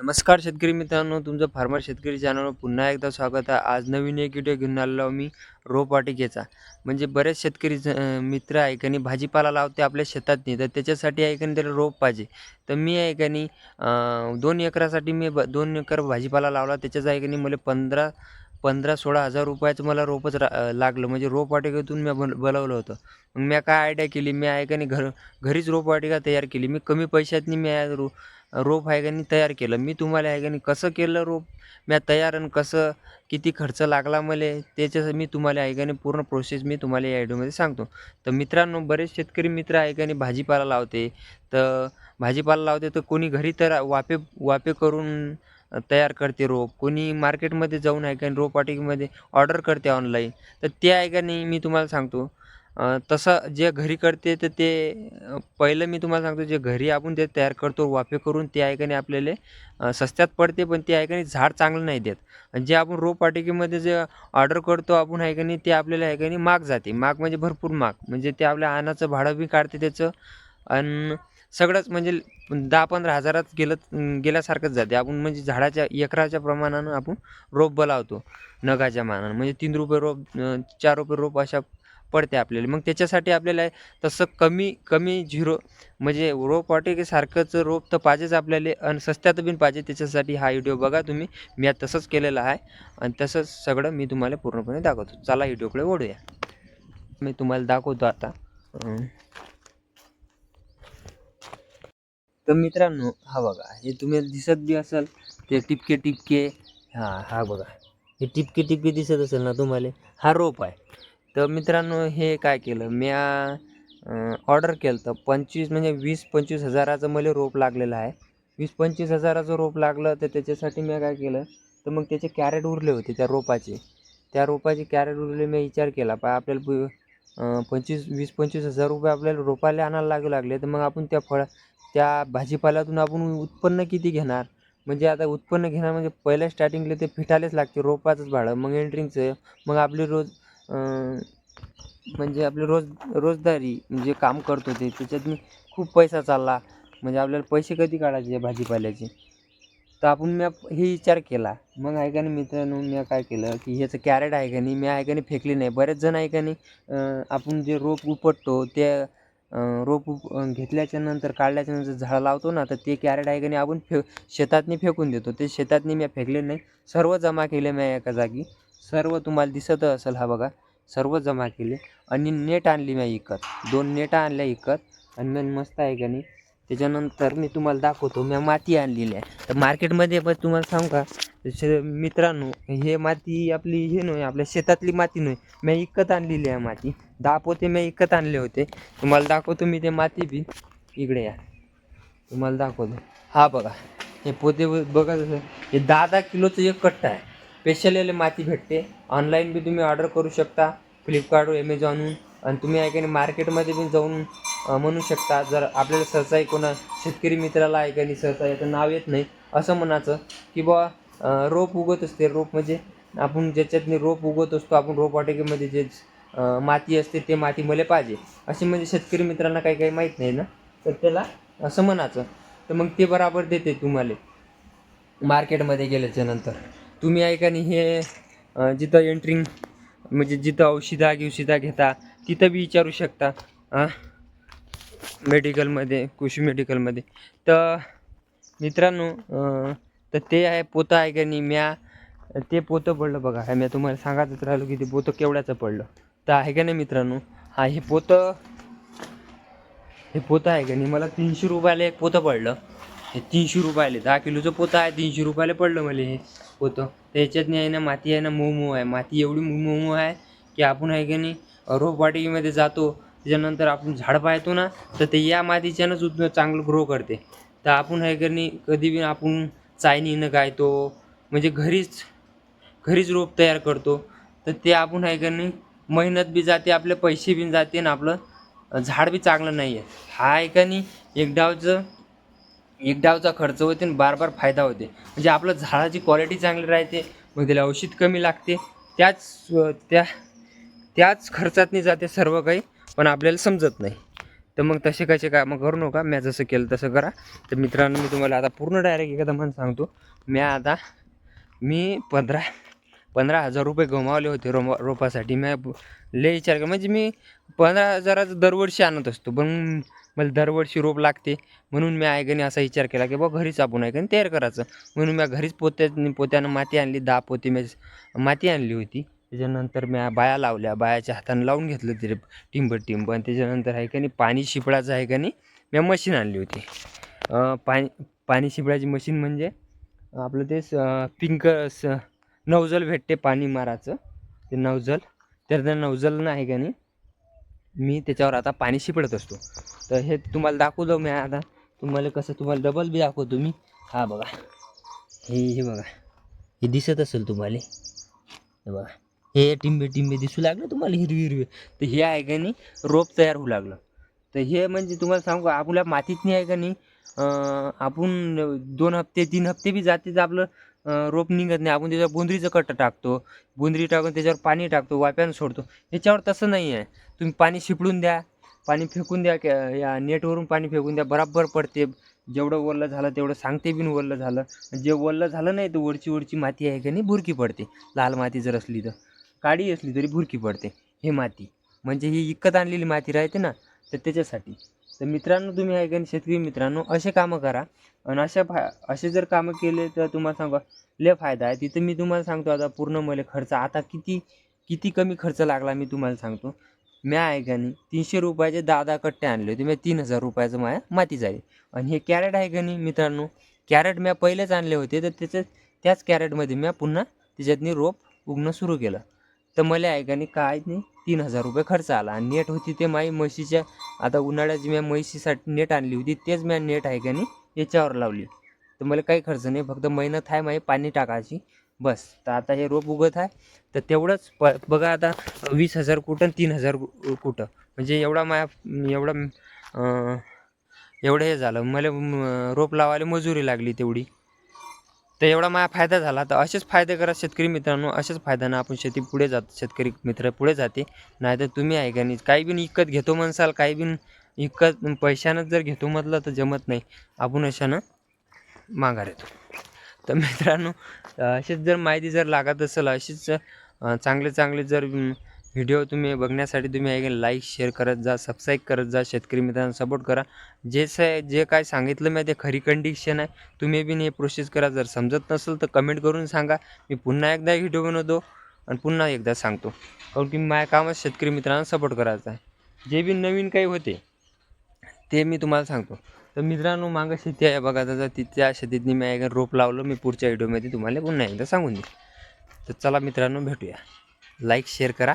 नमस्कार शेतकरी मित्रांनो तुमचं फार्मर शेतकरी चॅनलवर पुन्हा एकदा स्वागत आहे. आज नवीन एक व्हिडिओ घेऊन आलेलो आहो मी रोपवाटिकेचा म्हणजे बरेच शेतकरी मित्र आहे का नाही भाजीपाला लावते आपल्या शेतात नाही तर त्याच्यासाठी आहे का नाही त्याला रोप पाहिजे. तर मी आहे का नाही दोन एकरासाठी मी ब दोन एकर भाजीपाला लावला. त्याच्याच आहे का नाही मला पंधरा पंधरा सोळा हजार रुपयाचं मला रोपच रा लागलं. म्हणजे रोपवाटिकेतून मी बन बोलवलं होतं. मग मी काय आयडिया केली? मी आहे का नाही घर घरीच रोपवाटिका तयार केली. मी कमी पैशातनी मी रो रोप आहे का नाही तयार केलं. मी तुम्हाला आहे का नाही कसं केलं रोप? म्या तयार आणि कसं किती खर्च लागला मला त्याच्यास मी तुम्हाला आहे का नाही पूर्ण प्रोसेस मी तुम्हाला या व्हिडिओमध्ये सांगतो. तर मित्रांनो बरेच शेतकरी मित्र आहे का नाही भाजीपाला लावते. तर भाजीपाला लावते तर कोणी घरी तर वाफे वाफे करून तयार करते रोप. कोणी मार्केटमध्ये जाऊन आहे का नाही रोपवाटिकेमध्ये ऑर्डर करते ऑनलाईन तर ते आहे का नाही मी तुम्हाला सांगतो. तसं जे घरी करते तर ते पहिलं मी तुम्हाला सांगतो जे घरी आपण ते तयार करतो वाफे करून ते आहे का नाही आपल्याला सस्त्यात स्वस्तात पडते पण ते आहे का नाही झाड चांगलं नाही देत. जे आपण रोपवाटिकेमध्ये जे ऑर्डर करतो आपण आहे का नाही ते आपल्याला आहे का नाही महाग जाते. माग म्हणजे भरपूर महाग म्हणजे ते आपल्या आणाचं भाडं बी काढते त्याचं. आणि सगळंच म्हणजे दहा पंधरा हजारात गेलं गेल्यासारखंच जाते. आपण म्हणजे झाडाच्या एकराच्या प्रमाणानं आपण रोप बोलावतो. नगाच्या मानानं. म्हणजे तीन रुपये रोप चार रुपये रोप अशा पडते आपल्याला. मग त्याच्यासाठी आपल्याला तसं कमी कमी झिरो म्हणजे रोप वाटिकेसारखंच रोप तर पाहिजेच आपल्याला आणि सस्त्यात बीन पाहिजे. त्याच्यासाठी हा व्हिडिओ बघा तुम्ही. मी आता तसंच केलेला आहे. आणि तसंच सगळं मी तुम्हाला पूर्णपणे दाखवतो. चला व्हिडिओकडे ओढूया मी तुम्हाला दाखवतो आता. तर मित्रांनो हा बघा. हे तुम्ही दिसत बी असेल ते टिपके टिपके. हा हा बघा. हे टिपके टिपके दिसत असेल ना तुम्हाला? हा रोप आहे. तर मित्रांनो हे काय केलं? मी ऑर्डर केलं तर पंचवीस म्हणजे वीस पंचवीस हजाराचं मला रोप लागलेलं आहे. वीस पंचवीस हजाराचं रोप लागलं तर त्याच्यासाठी मी काय केलं? तर मग त्याचे कॅरेट उरले होते त्या रोपाचे. त्या रोपाचे कॅरेट उरले मी विचार केला पा आपल्याला पंचवीस वीस पंचवीस हजार रुपये आपल्याला रोपाला आणायला लागू लागले तर मग आपण त्या फळ त्या भाजीपाल्यातून आपण उत्पन्न किती घेणार? म्हणजे आता उत्पन्न घेणार म्हणजे पहिल्या स्टार्टिंगला ते फिटायलाच लागते रोपाचंच भाडं. मग एंट्रिंगचं मग आपली रोज म्हणजे आपली रोज रोजदारी म्हणजे काम करत होते त्याच्यात खूप पैसा चालला. म्हणजे आपल्याला पैसे कधी काढायचे भाजीपाल्याचे? तर आपण मी हे विचार केला. मग आहे का नाही मित्रांनो मी काय केलं की ह्याचं कॅरेट आहे का नाही मी आहे का नाही फेकली नाही. बरेच जण आहे का नाही आपण जे रोप उपटतो ते रोप उप घेतल्याच्या नंतर काढल्याच्या नंतर झाडं लावतो ना तर ते कॅरेट आहे का नाही आपण फे शेतातनी फेकून देतो. ते शेतातनी मी फेकले नाही. सर्व जमा केले मी एका जागी. सर्व तुम्हाला दिसत असेल हा बघा. सर्व जमा केले आणि नेट आणली मी इकत. दोन नेटा आणल्या इकत आणि मग मस्त आहे का नाही? त्याच्यानंतर मी तुम्हाला दाखवतो मी माती आणलेली आहे. तर मार्केटमध्ये पण तुम्हाला सांगू का? शे मित्रांनो हे माती आपली हे नाही आपल्या शेतातली माती नाही मी इकत आणलेली आहे माती. दहा पोते मी इकत आणले होते. तुम्हाला दाखवतो मी ते माती बी. इकडे या. तुम्हाला दाखवतो. हा बघा. हे पोते बघा हे दहा दहा किलोचं एक कट्टा आहे. स्पेशल माती भेटते. ऑनलाईन बी तुम्ही ऑर्डर करू शकता. फ्लिपकार्टवर ॲमेझॉनहून आणि तुम्ही आहे मार्केटमध्ये बी जाऊन म्हणू शकता. जर आपल्याला सहसा कोणा शेतकरी मित्राला आहे सहसा याचं नाव येत नाही असं म्हणायचं की बुवा रोप उगत असते. रोप म्हणजे आपण ज्याच्यातनी रोप उगवत असतो आपण रोपवाटिकेमध्ये जे माती असते ते माती मला पाहिजे. असे म्हणजे शेतकरी मित्रांना काही काही माहीत नाही ना? तर त्याला असं म्हणायचं. तर मग ते बराबर देते तुम्हाला. मार्केटमध्ये गेल्याच्यानंतर. तुम्ही आहे का नाही हे जिथं एंट्रिंग म्हणजे जिथं औषधा गिवशिधा घेता तिथं बी विचारू शकता हां मेडिकलमध्ये कृषी मेडिकलमध्ये तर मित्रांनो तर ते आहे पोतं आहे का नाही म्या ते पोतं पडलं बघा. हे मी तुम्हाला सांगायचंच राहिलो की ते पोतं केवढ्याचं पडलं. तर आहे का नाही मित्रांनो हा हे पोतं हे पोतं आहे का नाही मला तीनशे रुपयाला एक पोतं पडलं. हे तीनशे रुपयाले दहा किलोचं पोतं आहे तीनशे रुपयाला पडलं मला हे पोतं. त्याच्यात आहे ना माती आहे ना मोमो आहे. माती एवढी मोमो आहे की आपण आहे की नाही रोपवाटिकेमध्ये जातो त्याच्यानंतर आपण झाड पाहतो ना तर ते या मातीच्यानंच उद चांगलं ग्रो करते. तर आपण आहे की नाही कधी बी आपण चायनीनं गायतो म्हणजे घरीच घरीच रोप तयार करतो तर ते आपण आहे की नाही मेहनत बी जाते आपले पैसे बी जाते आणि आपलं झाड बी चांगलं नाही आहे. हा आहे का नाही एक डावचं एक डावचा खर्च होते आणि बार बार फायदा होते. म्हणजे आपलं झाडाची क्वालिटी चांगली राहते मग त्याला औषध कमी लागते. त्याच त्या त्याच खर्चातनी जाते सर्व काही पण आपल्याला समजत नाही. तर मग तसे कसे कामं करू नका. म्या जसं केलं तसं करा. तर मित्रांनो मी तुम्हाला आता पूर्ण डायरेक्ट एखादा म्हण सांगतो. मी आता मी पंधरा पंधरा हजार रुपये गमावले होते रोमा रोपासाठी. मी लय विचार केला. म्हणजे मी पंधरा हजाराचं दरवर्षी आणत असतो. पण मला दरवर्षी रोप लागते. म्हणून मी ऐकणी असा विचार केला की बा घरीच आपण ऐकणे तयार करायचं. म्हणून मी घरीच पोत्या पोत्यानं माती आणली. दहा पोती मी माती आणली होती. त्याच्यानंतर मी बाया लावल्या. बायाच्या हातानं लावून घेतलं ते टिंबर टिंब आणि त्याच्यानंतर आहे का नाही पाणी शिपडायचं आहे का नाही मी मशीन आणली होती. पाणी पाणी शिपडायची मशीन म्हणजे आपलं ते स- पिंक स नवजल भेटते पाणी मारायचं ते नवजल तर त्या नवजल आहे का नाही मी त्याच्यावर आता पाणी शिपडत असतो. तर हे तुम्हाला दाखवतो मी आता. तुम्हाला कसं तुम्हाला डबल बी दाखवतो मी. हा बघा. हे हे बघा. हे दिसत असेल तुम्हाला. हे बघा. हे टिंबे टिंबे दिसू लागलं तुम्हाला हिरवी हिरवी. तर हे आहे का नाही रोप तयार होऊ लागलं. तर हे म्हणजे तुम्हाला सांगू आपल्या मातीत नाही आहे का नाही आपण दोन हप्ते तीन हप्ते बी जाते तर आपलं. रोप निघत नाही. आपण त्याच्यावर बोंदरीचं कट्ट टाकतो. बोंदरी टाकून त्याच्यावर पाणी टाकतो. वाप्यानं सोडतो. याच्यावर तसं नाही आहे. तुम्ही पाणी शिपडून द्या. पाणी फेकून द्या. या नेटवरून पाणी फेकून द्या. बराबर पडते. जेवढं ओलं झालं तेवढं सांगते बिन ओलं झालं. जे ओलं झालं नाही तर वरची वरची माती आहे का नाही भुरकी पडते. लाल माती जर असली तर. काळी असली तरी भुरकी पडते. हे माती. म्हणजे ही इकत आणलेली माती राहते ना तर त्याच्यासाठी. तर मित्रांनो तुम्ही आहे का शेतकरी मित्रांनो असे कामं करा. आणि अशा फा असे जर कामं केले तर तुम्हाला सांगा लय फायदा आहे. तिथं मी तुम्हाला सांगतो आता पूर्ण मला खर्च. आता किती किती कमी खर्च लागला मी तुम्हाला सांगतो. म्या आहे का नाही तीनशे रुपयाचे दहा दहा कट्टे आणले होते. मी तीन हजार रुपयाचं माझ्या माती झाली. आणि हे कॅरेट आहे का नाही मित्रांनो कॅरेट म्या पहिलेच आणले होते. तर त्याचं त्याच कॅरेटमध्ये म्या पुन्हा त्याच्यातनी रोप उगणं सुरू केलं. तर मला आहे का नाही काय नाही तीन हजार रुपये खर्च आला. आणि नेट होती ते माई म्हशीच्या आता उन्हाळ्यात म्या म्हशीसाठी नेट आणली होती तेच म्या नेट आहे का नाही याच्यावर लावली. तर मला काही खर्च नाही फक्त मेहनत आहे माई पाणी टाकायची. बस. तर आता हे रोप उगत आहे. तर तेवढंच प बघा आता वीस हजार कुठं तीन हजार कुठं. म्हणजे एवढा माया एवढा एवढं हे झालं. मला रोप लावायला मजुरी लागली तेवढी. तर एवढा माझा फायदा झाला. तर असेच फायदे करा शेतकरी मित्रांनो. असेच फायद्यानं आपण शेती पुढे जात शेतकरी मित्र पुढे जाते. नाहीतर तुम्ही आहे का नाही काही बी विकत घेतो म्हणसाल काही बी विकत पैशानं जर घेतो म्हटलं तर जमत नाही. आपण अशानं माघार येतो. तर मित्रांनो अशीच जर माहिती जर लागत असेल अशीच चांगले चांगले जर व्हिडिओ तुम्ही बघण्यासाठी तुम्ही आहे लाईक शेअर करत जा सबस्क्राईब करत जा शेतकरी मित्रांना सपोर्ट करा. जे स जे काय सांगितलं मी ते खरी कंडिशन आहे तुम्ही बी हे प्रोसेस करा. जर समजत नसेल तर कमेंट करून सांगा. मी पुन्हा एकदा व्हिडिओ बनवतो आणि पुन्हा एकदा सांगतो. कारण की माझ्या कामात शेतकरी मित्रांना सपोर्ट करायचा आहे. जे बी नवीन काही होते ते मी तुम्हाला सांगतो. तर मित्रांनो मागं शेती आहे बघा. दादा तिथल्या शेतीतनी मी एक रोप लावलं. मी पुढच्या व्हिडिओमध्ये तुम्हाला पुन्हा एकदा सांगून देईन. तर चला मित्रांनो भेटूया. लाईक शेअर करा.